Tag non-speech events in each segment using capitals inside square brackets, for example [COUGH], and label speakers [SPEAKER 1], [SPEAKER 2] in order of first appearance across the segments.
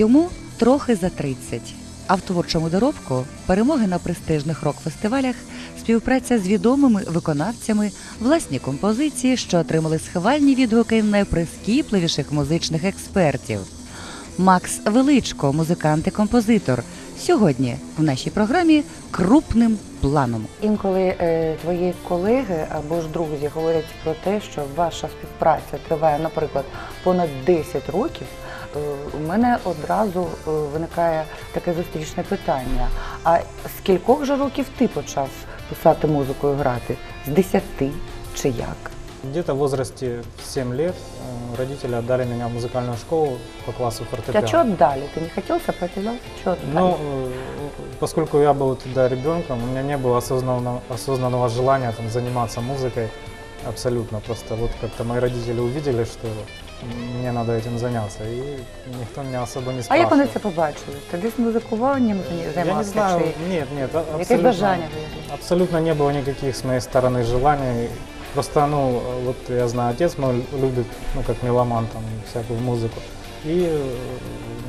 [SPEAKER 1] Йому трохи за 30. А в творчому доробку перемоги на престижних рок-фестивалях, співпраця з відомими виконавцями, власні композиції, що отримали схвальні відгуки найприскіпливіших музичних експертів. Макс Величко, музикант і композитор, сьогодні в нашій програмі крупним планом.
[SPEAKER 2] Інколи е, твої колеги або ж друзі говорять про те, що ваша співпраця триває, наприклад, понад 10 років. е, У мене одразу е, виникає таке зустрічне питання: а з кількох же років ти почав писати музику і грати? З 10 чи як?
[SPEAKER 3] Где-то в возрасте в 7 лет э, родители отдали меня в музыкальную школу по классу
[SPEAKER 2] А
[SPEAKER 3] фортепиано.
[SPEAKER 2] что отдали? Ты не хотел сопротивляться? Что отдали?
[SPEAKER 3] Ну, э, поскольку я был тогда ребенком, у меня не было осознанного, осознанного желания там, заниматься музыкой абсолютно. Просто вот как-то мои родители увидели, что мне надо этим заняться, и никто меня особо не
[SPEAKER 2] а
[SPEAKER 3] спрашивал.
[SPEAKER 2] як вони це побачили? Ти десь музикуванням
[SPEAKER 3] Я не
[SPEAKER 2] займався?
[SPEAKER 3] знаю,
[SPEAKER 2] Чи
[SPEAKER 3] нет, нет, а-
[SPEAKER 2] якесь
[SPEAKER 3] абсолютно,
[SPEAKER 2] бажання виявилось?
[SPEAKER 3] абсолютно не было никаких с моей стороны желаний. Просто, ну, вот я знаю, отец мой любит, ну, как меломан, там, всякую музыку. И,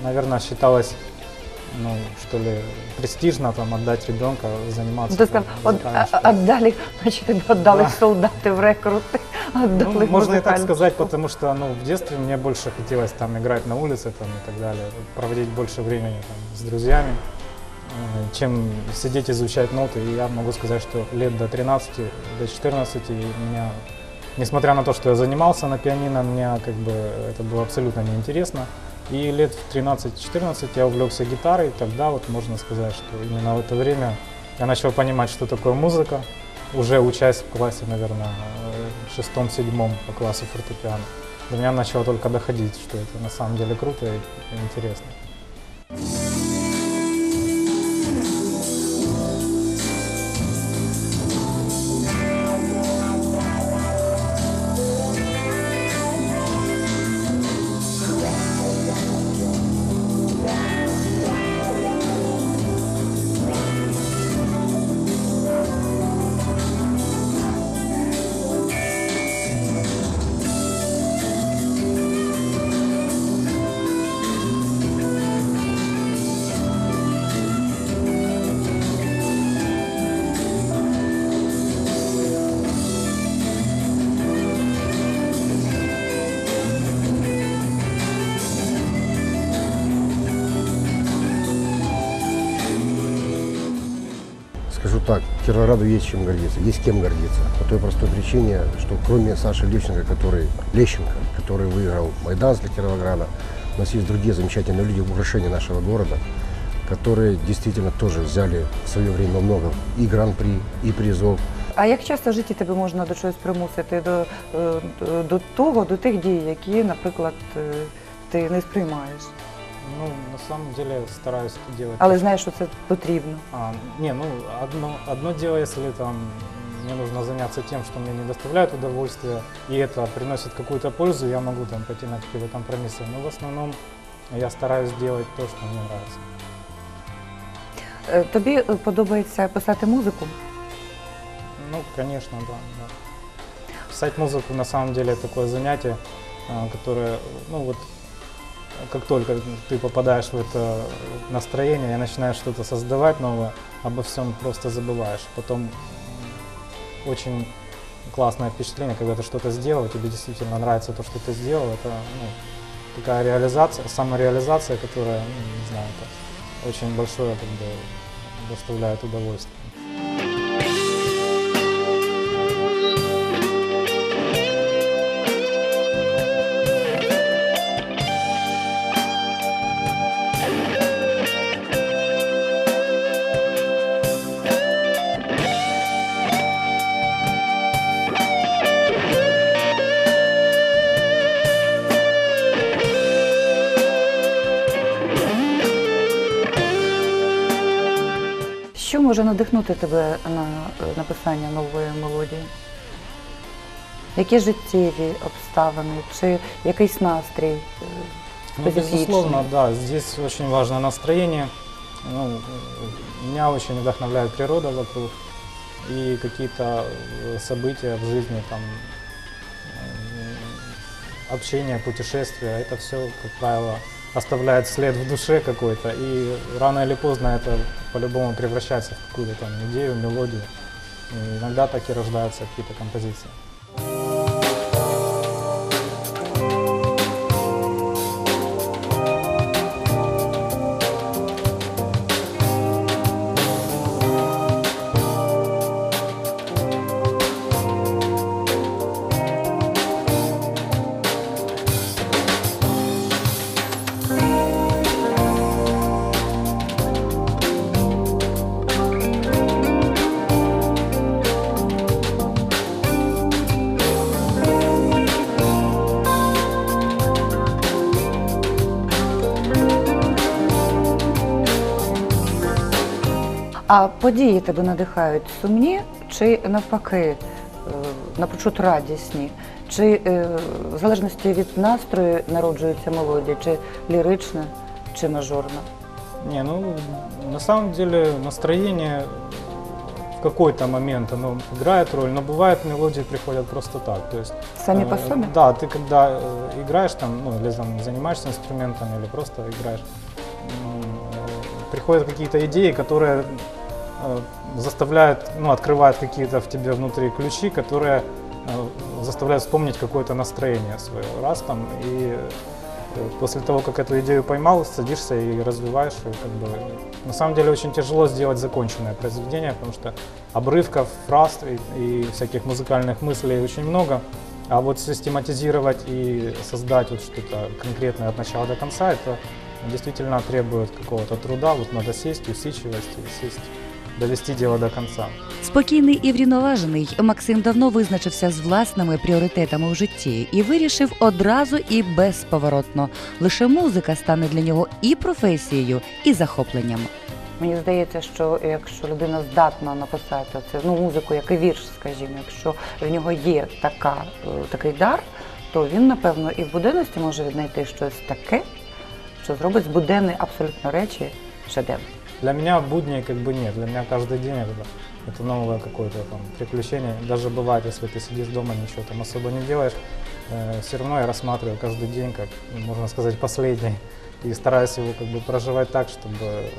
[SPEAKER 3] наверное, считалось, ну, что ли, престижно там отдать ребенка заниматься.
[SPEAKER 2] Ти
[SPEAKER 3] там,
[SPEAKER 2] сказав, от,
[SPEAKER 3] музыкальной
[SPEAKER 2] а-
[SPEAKER 3] школе.
[SPEAKER 2] отдали, [LAUGHS] тебе віддали
[SPEAKER 3] Да.
[SPEAKER 2] солдати в рекрути, віддали
[SPEAKER 3] Ну, можно и так сказать,
[SPEAKER 2] школу.
[SPEAKER 3] потому что ну, в детстве мне больше хотелось там играть на улице там, и так далее, проводить больше времени там, с друзьями, э, чем сидеть изучать ноты. И я могу сказать, что лет до 13, до 14 меня, несмотря на то, что я занимался на пианино, мне как бы это было абсолютно неинтересно. И лет в 13-14 я увлекся гитарой, и тогда вот можно сказать, что именно в это время я начал понимать, что такое музыка, уже учась в классе, наверное, шестом-седьмом по классу фортепиано. До меня начало только доходить, что это на самом деле круто и интересно.
[SPEAKER 4] Кировограду есть чем гордиться, есть кем гордиться. По той простой причине, что кроме Саши Лещенко, который, Лещенко, который выиграл Майдан для Кировограда, у нас есть другие замечательные люди, украшения нашего города, которые действительно тоже взяли в свое время много и гран-при, и призов.
[SPEAKER 2] А як часто в житті тебе можна до чогось примусити до, е, до- до того, до тих дій, які, наприклад, е, ти не сприймаєш,
[SPEAKER 3] Ну, на самом деле стараюсь делать.
[SPEAKER 2] але знаєш, що це потрібно.
[SPEAKER 3] А, не, ну, одно, одно дело, если там мне нужно заняться тем, что мне не доставляет удовольствия, и это приносит какую-то пользу, я могу там пойти на какие-то компромиссы. Но в основном я стараюсь делать то, что мне нравится.
[SPEAKER 2] Е, Тобі е, подобається писати музику?
[SPEAKER 3] Ну, конечно, да, да. Писать музыку на самом деле такое занятие, а, которое, ну вот, как только ты попадаешь в это настроение и начинаешь что-то создавать новое, обо всем просто забываешь. Потом очень классное впечатление, когда ты что-то сделал, тебе действительно нравится то, что ты сделал. Это ну, такая реализация, самореализация, которая, ну, не знаю, это очень большое как бы, доставляет удовольствие.
[SPEAKER 2] може надихнути тебе на е, написання нової мелодії? Які життєві обставини чи якийсь настрій? е,
[SPEAKER 3] Ну,
[SPEAKER 2] специфичный.
[SPEAKER 3] безусловно, да, здесь очень важно настроение. Ну, э, меня очень вдохновляет природа вокруг и какие-то э, события в жизни, там, э, общение, путешествия. Это все, как правило, оставляет след в душе какой-то, и рано или поздно это по-любому превращается в какую-то там идею, мелодию. И иногда так и рождаются какие-то композиции.
[SPEAKER 2] А події тебе надихають сумні чи навпаки е, напрочуд радісні? Чи е, в залежності від настрою народжується мелодія, чи лірична, чи мажорна?
[SPEAKER 3] Не, ну, на самом деле настроение в какой-то момент оно играет роль, но бывает мелодии приходят просто так. То есть,
[SPEAKER 2] Самі по
[SPEAKER 3] э,
[SPEAKER 2] собі?
[SPEAKER 3] Да, ты когда э, играешь там, ну, или там, занимаешься инструментом, или просто играешь, м, э, приходят какие-то идеи, которые э, заставляют, ну, открывают какие-то в тебе внутри ключи, которые э, заставляют вспомнить какое-то настроение свое. Раз там, и э, после того, как эту идею поймал, садишься и развиваешь ее. Как бы. На самом деле очень тяжело сделать законченное произведение, потому что обрывков, фраз и, и всяких музыкальных мыслей очень много. А вот систематизировать и создать вот что-то конкретное от начала до конца, это действительно требует какого-то труда. Вот надо сесть, усидчивости, сесть, довести дело до конца.
[SPEAKER 1] Спокійний і врівноважений, Максим давно визначився з власними пріоритетами в житті і вирішив одразу і безповоротно. Лише музика стане для нього і професією, і захопленням.
[SPEAKER 2] Мені здається, що якщо людина здатна написати це ну музику, як і вірш, скажімо, якщо в нього є така, е, такий дар, то він напевно і в буденності може віднайти щось таке, що зробить з буденної абсолютно речі шедевр.
[SPEAKER 3] Для меня будни как бы нет. Для меня каждый день это, это новое какое-то там приключение. Даже бывает, если ты сидишь дома, ничего там особо не делаешь, все равно я рассматриваю каждый день как, можно сказать, последний. И стараюсь его как бы проживать так, чтобы э,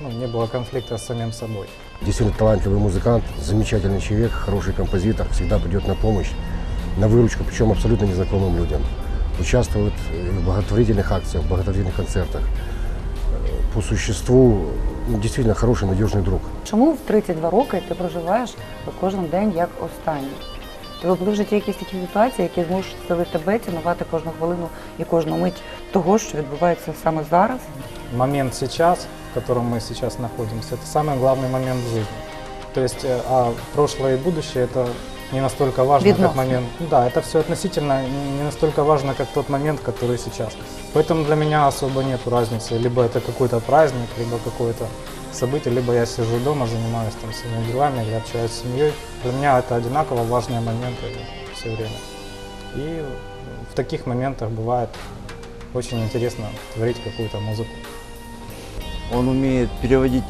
[SPEAKER 3] ну, не было конфликта с самим собой.
[SPEAKER 4] Действительно талантливый музыкант, замечательный человек, хороший композитор, всегда придет на помощь, на выручку, причем абсолютно незнакомым людям. Участвует э, в благотворительных акциях, в благотворительных концертах. Э, По существу, ну, действительно хороший, надежный друг.
[SPEAKER 2] Чому в 32 роки ти проживаєш кожен день як останній? Тебе були в житті якісь такі ситуації, які змусили тебе цінувати кожну хвилину і кожну мить того, що відбувається саме зараз?
[SPEAKER 3] Момент сейчас, в котором мы сейчас находимся, это самый главный момент в жизни. То есть, э, а прошлое и будущее это не настолько важно,
[SPEAKER 2] Видно.
[SPEAKER 3] как момент. Да, это все относительно, не- не настолько важно, как тот момент, который сейчас. Поэтому для меня особо нет разницы. Либо это какой-то праздник, либо какое-то событие, либо я сижу дома, занимаюсь там своими делами, или общаюсь с семьей. Для меня это одинаково важные моменты все время. И в таких моментах бывает очень интересно творить какую-то музыку.
[SPEAKER 5] Он умеет переводить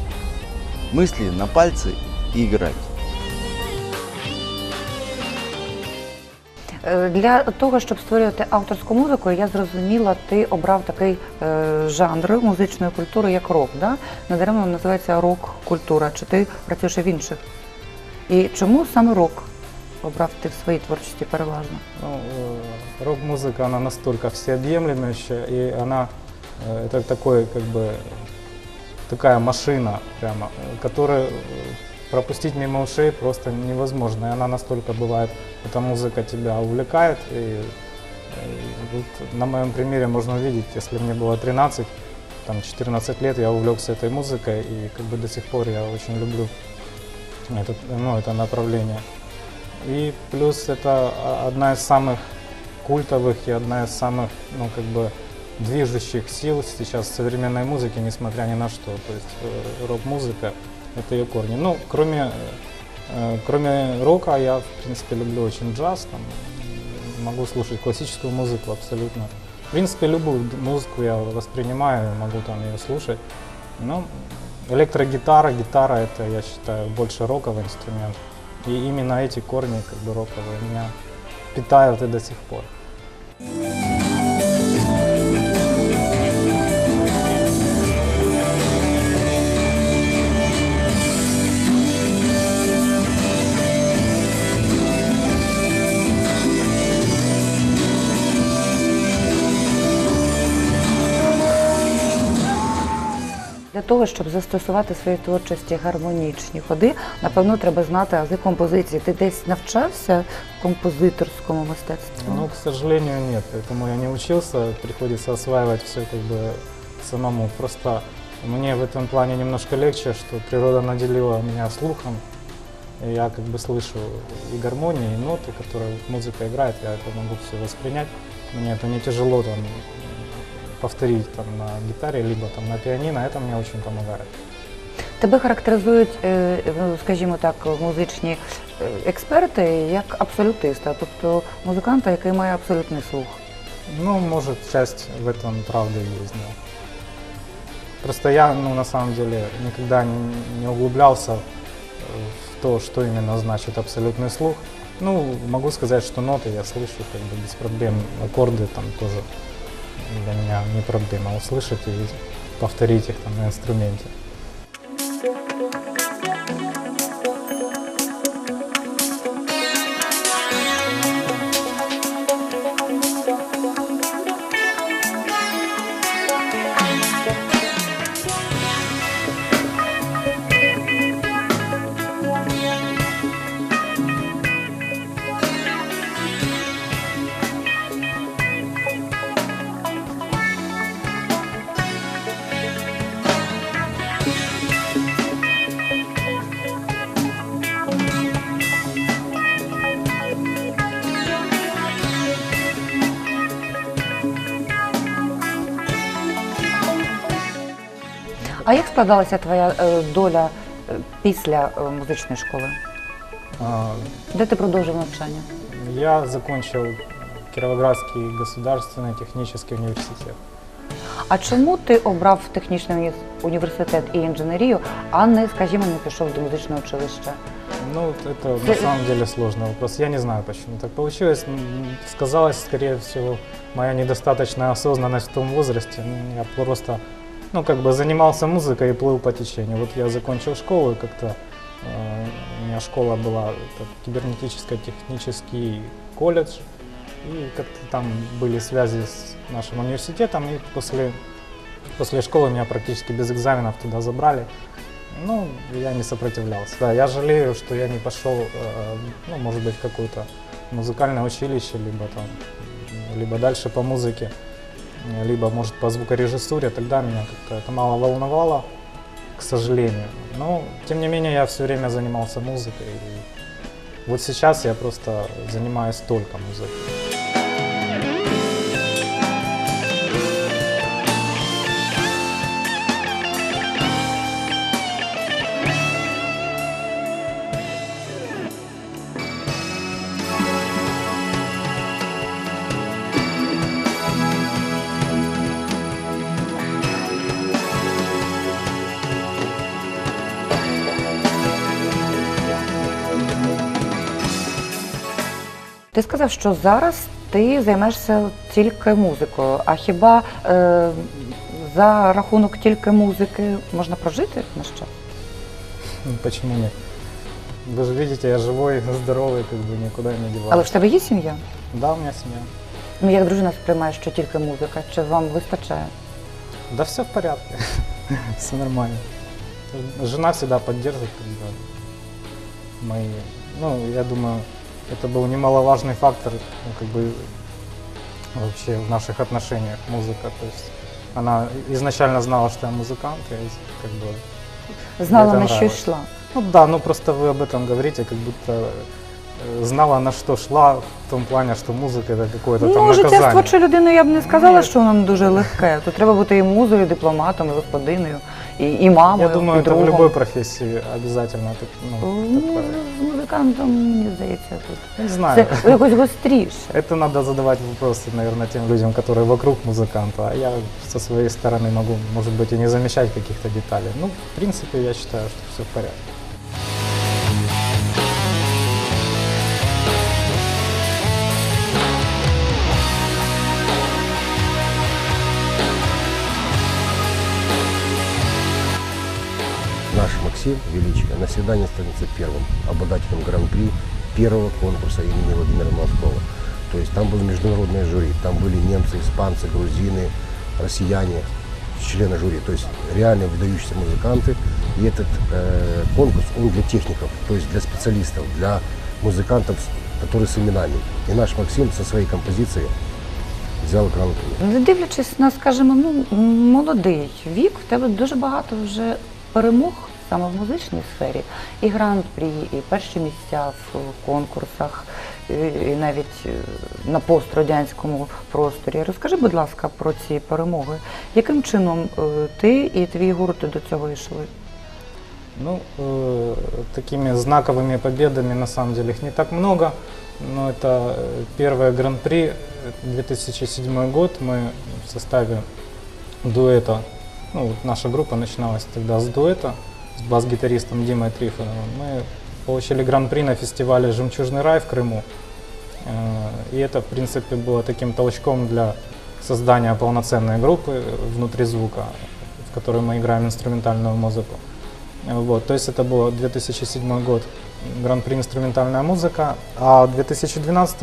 [SPEAKER 5] мысли на пальцы и играть.
[SPEAKER 2] Для того, щоб створювати авторську музику, я зрозуміла, ти обрав такий е, жанр музичної культури, як рок. Да? Недаремно називається рок-культура. Чи ти працюєш і в інших? І чому саме рок обрав ти в своїй творчості переважно?
[SPEAKER 3] Ну, э, рок-музыка, она настолько всеобъемлющая, и она, э, это такой, как бы, такая машина прямо, э, которую э, пропустить мимо ушей просто невозможно. И она настолько бывает, эта музыка тебя увлекает. И, и вот на моем примере можно увидеть, если мне было 13, там 14 лет, я увлекся этой музыкой, и как бы до сих пор я очень люблю этот, ну, это направление. И плюс это одна из самых культовых и одна из самых, ну, как бы, движущих сил сейчас в современной музыке, несмотря ни на что. То есть э, рок-музыка – это ее корни. Ну, кроме, э, кроме рока, я, в принципе, люблю очень джаз, там, могу слушать классическую музыку абсолютно. В принципе, любую музыку я воспринимаю, могу там ее слушать. Но электрогитара, гитара – это, я считаю, больше роковый инструмент. И именно эти корни, как бы роковые, меня питают и до сих пор.
[SPEAKER 1] того, щоб застосувати в своїй творчості гармонічні ходи, напевно, треба знати ази композиції. Ти десь навчався композиторському мистецтву?
[SPEAKER 3] Ну, к сожалению, нет. Этому я не учился. Приходится осваивать все как бы самому. Просто мне в этом плане немножко легче, что природа наделила меня слухом. И я как бы слышу и гармонии, и ноты, которые музыка играет, я это могу все воспринять. Мне это не тяжело там повторить там, на гитаре, либо там на пианино, это мне очень помогает.
[SPEAKER 1] Тебе характеризують, е, ну, скажімо так, музичні е, експерти як абсолютиста, тобто музиканта, який має абсолютний слух.
[SPEAKER 3] Ну, может, часть в этом правды есть, да. Просто я, ну, на самом деле, никогда не, не углублялся э, в то, что именно значит абсолютный слух. Ну, могу сказать, что ноты я слышу как бы без проблем. Аккорды там тоже для меня не проблема услышать и повторить их там на инструменте.
[SPEAKER 1] А як складалася твоя е, доля е, після е, музичної школи?
[SPEAKER 3] А,
[SPEAKER 1] Де ти продовжив навчання?
[SPEAKER 3] Я закончил Кировоградский государственный технический университет.
[SPEAKER 1] А чому ти обрав технічний уні- університет і інженерію, а не, скажімо, не пішов до музичного училища?
[SPEAKER 3] Ну, вот это
[SPEAKER 1] Ты-
[SPEAKER 3] на самом деле сложный вопрос. Я не знаю, почему так получилось. М, Сказалась, скорее всего, моя недостаточная осознанность в том возрасте. Ну, Я просто, ну, как бы занимался музыкой и плыл по течению. Вот я закончил школу, и как-то э, у меня школа была это кибернетическо-технический колледж. И как-то там были связи с нашим университетом. И после, после школы меня практически без экзаменов туда забрали. Ну, я не сопротивлялся. Да, я жалею, что я не пошел, э, ну, может быть, в какое-то музыкальное училище, либо там, либо дальше по музыке, либо, может, по звукорежиссуре. Тогда меня как-то это мало волновало, к сожалению. Но, тем не менее, я все время занимался музыкой. И вот сейчас я просто занимаюсь только музыкой.
[SPEAKER 1] Ти сказав, що зараз ти займаєшся тільки музикою. А хіба е, за рахунок тільки музики можна прожити наш час?
[SPEAKER 3] Ну, Почему нет? Вы же видите, я живой, [LAUGHS] здоровый, как бы никуда не деваюсь.
[SPEAKER 1] Але в тебе є сім'я?
[SPEAKER 3] Да, у меня семья.
[SPEAKER 1] Ну як дружина сприймає, що тільки музика, чи вам вистачає?
[SPEAKER 3] Да все в порядке, [LAUGHS] все нормально. Жена всегда поддерживает, как бы, мои, ну, я думаю, это был немаловажный фактор, ну, как бы, вообще в наших отношениях музыка, то есть она изначально знала, что я музыкант, и как бы,
[SPEAKER 1] Знала
[SPEAKER 3] Це
[SPEAKER 1] на що
[SPEAKER 3] нравилось.
[SPEAKER 1] йшла.
[SPEAKER 3] ну да, ну просто вы об этом говорите, как будто э, знала, на что шла, в том плане, что музыка это какое-то там
[SPEAKER 1] Ну, життя з
[SPEAKER 3] наказание.
[SPEAKER 1] творчою людиною я б не сказала,
[SPEAKER 3] Ні.
[SPEAKER 1] що воно дуже легке. Тут треба бути і музою, і дипломатом, і господиною, і, і мамою,
[SPEAKER 3] Я думаю,
[SPEAKER 1] і
[SPEAKER 3] это в
[SPEAKER 1] другом.
[SPEAKER 3] любой профессии обязательно. так- Ну,
[SPEAKER 1] Ну,
[SPEAKER 3] такое.
[SPEAKER 1] з музикантом, мені здається, тут.
[SPEAKER 3] Не знаю.
[SPEAKER 1] Це якось гостріше.
[SPEAKER 3] Это надо задавать вопросы, наверное, тем людям, которые вокруг музыканта. А я со своей стороны могу, может быть, и не замечать каких-то деталей. Ну, в принципе, я считаю, что все в порядке.
[SPEAKER 4] Максим Величко навсегда не останется первым обладателем гран-при первого конкурса имени Владимира Молоткова. То есть там было международное жюри, там были немцы, испанцы, грузины, россияне. члены жюри, то есть реально выдающиеся музыканты. И этот э, конкурс, он для техников, то есть для специалистов, для музыкантов, с- которые с именами. И наш Максим со своей композицией взял гран-при.
[SPEAKER 1] Не дивлячись на, скажімо, ну, молодий вік, в тебе дуже багато вже перемог саме в музичній сфері. І гран-прі, і перші місця в конкурсах, і, і навіть е, на пострадянському просторі. Розкажи, будь ласка, про ці перемоги. Яким чином е, ти і твій гурт до цього йшли?
[SPEAKER 3] Ну, э, такими знаковыми победами, на самом деле, их не так много. Но это э, первое гран-при, э, 2007 год. Мы в составе дуэта, ну, вот наша группа начиналась тогда с дуэта, с бас-гитаристом Димой Трифоновым. Мы получили гран-при на фестивале «Жемчужный рай» в Крыму. Э, И это, в принципе, было таким толчком для создания полноценной группы внутри звука, в которой мы играем инструментальную музыку. Вот, то есть это был 2007 год, гран-при инструментальная музыка, а в 2012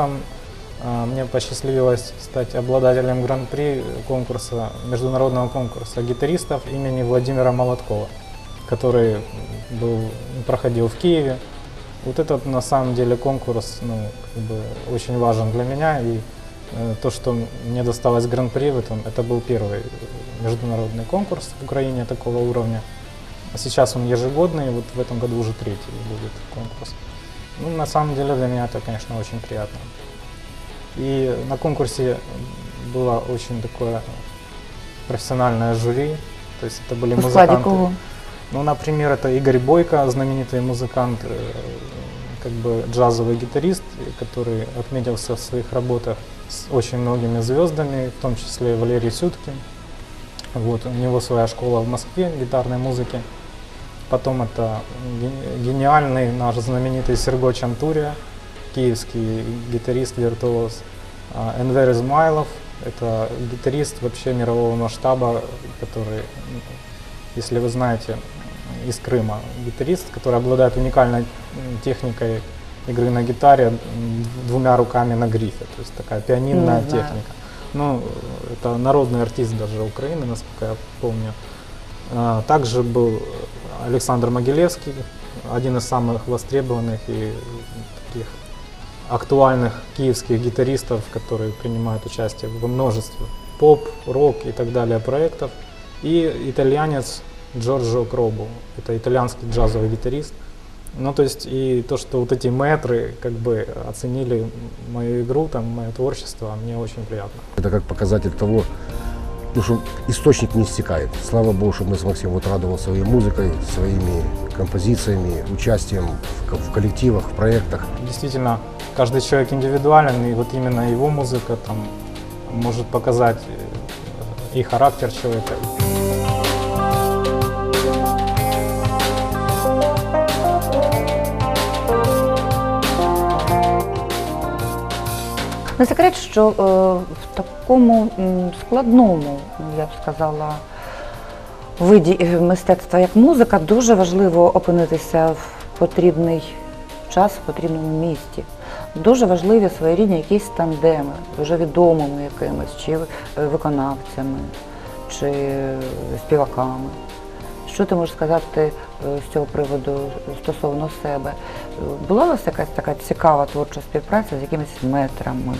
[SPEAKER 3] а, мне посчастливилось стать обладателем гран-при конкурса, международного конкурса гитаристов имени Владимира Молоткова, который был, проходил в Киеве. Вот этот на самом деле конкурс ну, как бы очень важен для меня, и э, то, что мне досталось гран-при в этом, это был первый международный конкурс в Украине такого уровня. А Сейчас он ежегодный, вот в этом году уже третий будет конкурс. Ну, на самом деле для меня это, конечно, очень приятно. И на конкурсе было очень такое профессиональное жюри, то есть это были музыканты. Ну, например, это Игорь Бойко, знаменитый музыкант, э, как бы джазовый гитарист, который отметился в своих работах с очень многими звездами, в том числе Валерий Сюткин. Вот, у него своя школа в Москве гитарной музыки. Потом это ге- гениальный наш знаменитый Серго Чантурия, киевский гитарист-виртуоз. А, Энвер Измайлов, это гитарист вообще мирового масштаба, который, если вы знаете, из Крыма. Гитарист, который обладает уникальной техникой игры на гитаре двумя руками на грифе. То есть такая пианинная
[SPEAKER 1] знаю.
[SPEAKER 3] техника. Ну, это народный артист даже Украины, насколько я помню. А, Также был Александр Могилевский, один из самых востребованных и таких актуальных киевских гитаристов, которые принимают участие во множестве поп, рок и так далее проектов. И итальянец Джорджо Кробу, это итальянский джазовый гитарист. Ну, то есть и то, что вот эти мэтры как бы оценили мою игру, там, мое творчество, мне очень приятно.
[SPEAKER 4] Это как показатель того, ну, что источник не иссякает. Слава Богу, что мы с Максимом вот радовал своей музыкой, своими композициями, участием в, в коллективах, в проектах.
[SPEAKER 3] Действительно, каждый человек индивидуален, и вот именно его музыка там может показать э, и характер человека.
[SPEAKER 1] Не секрет, що е, в такому складному, я б сказала, виді е, мистецтва, як музика, дуже важливо опинитися в потрібний час, в потрібному місті. Дуже важливі своєрідні якісь тандеми, дуже відомими якимись, чи е, виконавцями, чи співаками. Що ти можеш сказати з цього приводу стосовно себе? Була у вас якась така цікава творча співпраця з якимись метрами?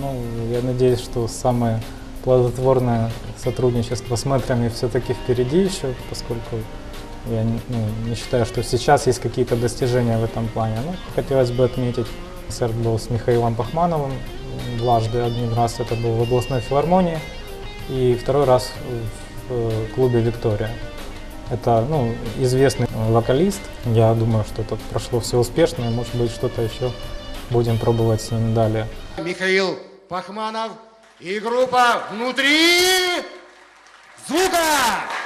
[SPEAKER 3] Ну, я надеюсь, что самое плодотворное сотрудничество с мэтрами все-таки впереди еще, поскольку я не- ну, не считаю, что сейчас есть какие-то достижения в этом плане. Ну, хотелось бы отметить, концерт был с Михаилом Пахмановым дважды. Один раз это был в областной филармонии, и второй раз в э, клубе «Виктория». Это ну, известный э, вокалист. Я думаю, что это прошло все успешно, и, может быть, что-то еще будем пробовать с ним далее.
[SPEAKER 6] Михаил Пахманов и группа «Внутри звука».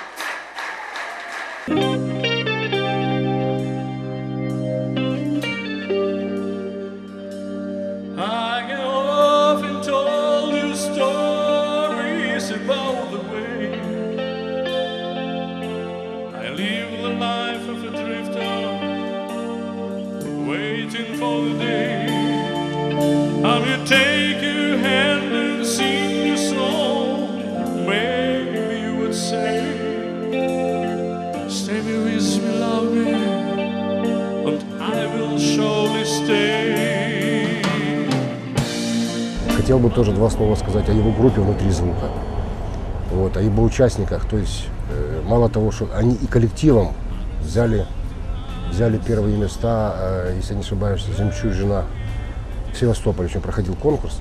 [SPEAKER 4] Хотел бы тоже два слова сказать о его группе «Внутри звука». Вот, о его участниках. То есть э, мало того, что они и коллективом взяли, взяли первые места, э, если не ошибаюсь, «Жемчужина» в Севастополе, еще проходил конкурс.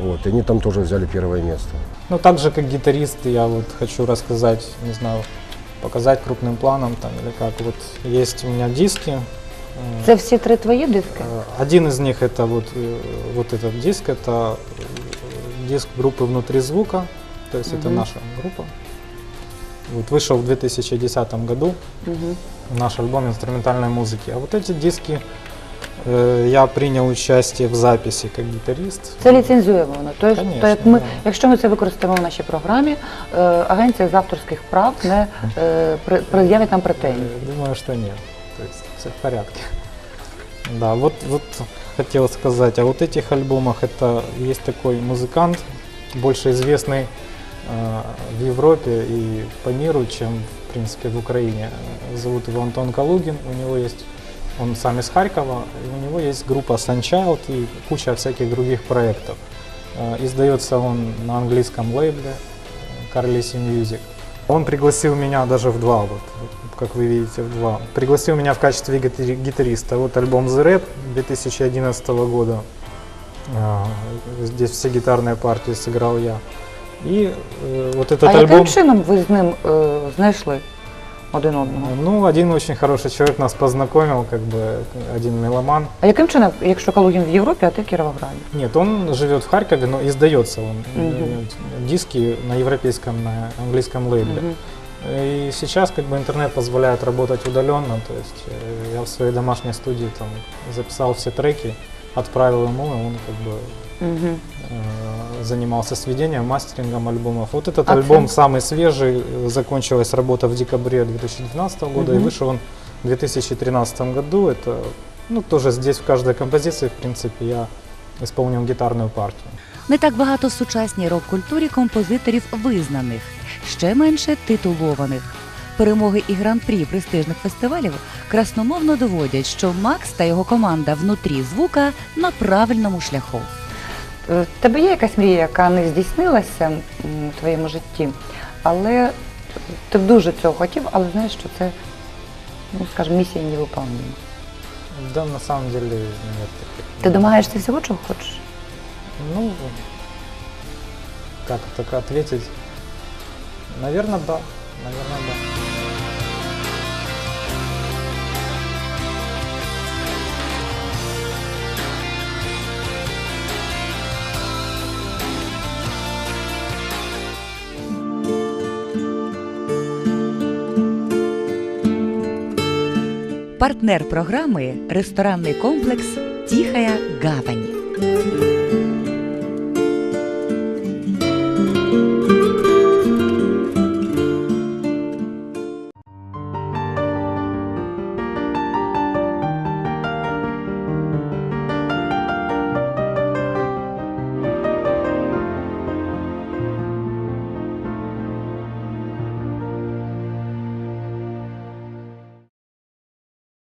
[SPEAKER 4] Вот, и они там тоже взяли первое место.
[SPEAKER 3] Ну, так же, как гитарист, я вот хочу рассказать, не знаю, показать крупным планом там или как. Вот есть у меня диски. э,
[SPEAKER 2] Це всі три твої диски?
[SPEAKER 3] Э, Один из них это вот, э, вот этот диск, это э, диск группы «Внутри звука», то есть это
[SPEAKER 2] Мгм.
[SPEAKER 3] наша группа. Вот вышел в 2010 году
[SPEAKER 2] Угу.
[SPEAKER 3] наш альбом инструментальной музыки. А вот эти диски э, я принял участие в записи как гитарист.
[SPEAKER 2] Це ліцензуємо воно. Тобто,
[SPEAKER 3] Конечно,
[SPEAKER 2] то як ми,
[SPEAKER 3] да.
[SPEAKER 2] якщо ми це використаємо в нашій програмі, е, агенція з авторських прав не е, при- пред'явить нам претензії.
[SPEAKER 3] Э, Думаю, что нет. То есть все в порядке. Да, вот, вот хотел сказать, о вот этих альбомах это есть такой музыкант, больше известный э, в Европе и по миру, чем в принципе в Украине. Зовут его Антон Калугин, у него есть, он сам из Харькова, у него есть группа Sunchild и куча всяких других проектов. Э, Издается он на английском лейбле э, Carlisi Music. Он пригласил меня даже в два, вот, как вы видите, в два. Пригласил меня в качестве гитари- гитариста. Вот альбом The Rap 2011 года. А, Здесь все гитарные партии сыграл я. И э, вот этот
[SPEAKER 2] а
[SPEAKER 3] альбом...
[SPEAKER 2] яким чином ви з ним е, знайшли один одного?
[SPEAKER 3] Ну, один очень хороший человек нас познакомил, как бы один меломан.
[SPEAKER 2] А яким чином, якщо Калугін в Європі, а ти в Кіровограді?
[SPEAKER 3] Нет, он живет в Харькове, но издается он
[SPEAKER 2] Мгм.
[SPEAKER 3] э, диски на европейском, на английском лейбле.
[SPEAKER 2] Мгм.
[SPEAKER 3] И сейчас как бы интернет позволяет работать удаленно, то есть э, я в своей домашней студии там записал все треки, отправил ему, и он как бы э, занимался сведением, мастерингом альбомов. Вот этот
[SPEAKER 2] А
[SPEAKER 3] альбом самый свежий, э, закончилась работа в декабре 2019 года,
[SPEAKER 2] Мгм.
[SPEAKER 3] и вышел он в 2013 году. Это, ну, тоже здесь в каждой композиции, в принципе, я исполнил гитарную партию.
[SPEAKER 1] Не так багато в сучасній рок-культурі композиторів визнаних, ще менше титулованих. Перемоги і гран-прі престижних фестивалів красномовно доводять, що Макс та його команда внутрі звука на правильному шляху.
[SPEAKER 2] Е, В тебе є якась мрія, яка не здійснилася в твоєму житті, але ти дуже цього хотів, але знаєш, що це, ну скажімо, місія невиповнена.
[SPEAKER 3] Да, на самом деле нет таких.
[SPEAKER 2] Ти домагаєшся всього, чого хочеш?
[SPEAKER 3] Ну, как так ответить? Наверное, да. Наверное, да.
[SPEAKER 1] Партнер програми ресторанний комплекс Тихая гавань.